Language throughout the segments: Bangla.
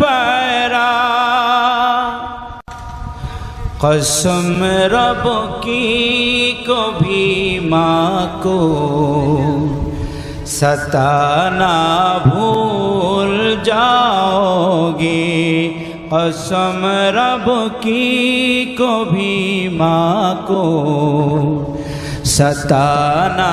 पैरा। कसम रब की कभी माँ को सताना भूल जाओगे। कसम रब की कभी माँ को सताना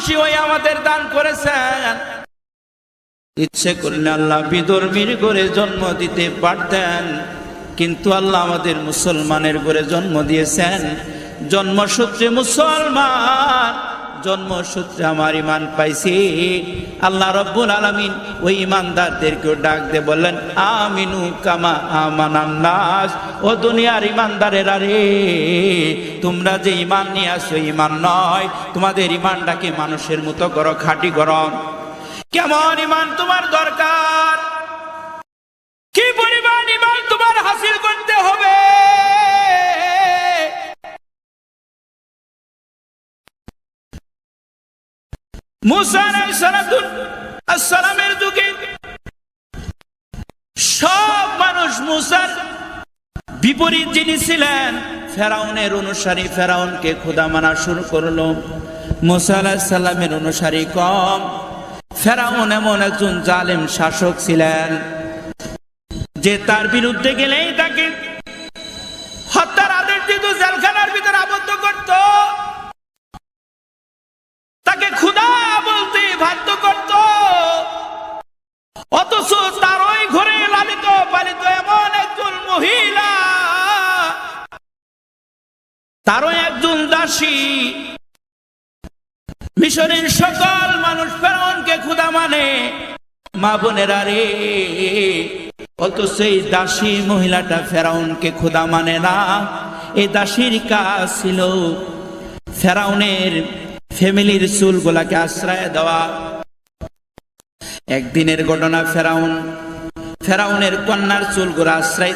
খুশি হয়ে আমাদের দান করেছেন। ইচ্ছে করলে আল্লাহ বিদর্মীর করে জন্ম দিতে পারতেন, কিন্তু আল্লাহ আমাদের মুসলমানের করে জন্ম দিয়েছেন। জন্মসূত্রে মুসলমান জন্মসূত্রে আমার ইমান পাইছি। আল্লাহ রব্বুল আলমিন ওই ইমানদারদেরকেও ডাক দিয়ে বললেন, আমিনু কামা আমানান্নাস ও দুনিয়ার ইমানদারেরা রে, তোমরা যে ইমান নিয়ে আসো ইমান নয়। তোমাদের ইমানটাকে মানুষের মতো করো, খাটি গরম কেমন ইমান তোমার দরকার? সালামের যুগে সব মানুষ মুসার বিপরীত যিনি ছিলেন, ফেরাউনের অনুসারী ফেরাউনকে খোদা মানা শুরু করল। মুসা অনুসারী কম। ফেরাউন এমন একজন জালেম শাসক ছিলেন, যে তার বিরুদ্ধে গেলেই তাকে হত্যার আদেশ দিত, জেলখানার ভিতরে আবদ্ধ করত। অথচ তার ওই ঘরে লালিত, পালিত এমন একজন মহিলা। তারও একজন দাসী। মিশরের সকল মানুষ ফেরাউনকে ক্ষুধা মানে মা বোনেরা রে। অথচ এই দাসী মহিলাটা ফেরাউনকে ক্ষুধা মানে না। এই দাসীর কাজ ছিল ফেরাউনের ফ্যামিলির চুলগুলাকে আশ্রয় দেওয়া। একদিনের ঘটনা ফেরাউন। ফেরাউনের কন্যার চুলগুলো আশ্রয়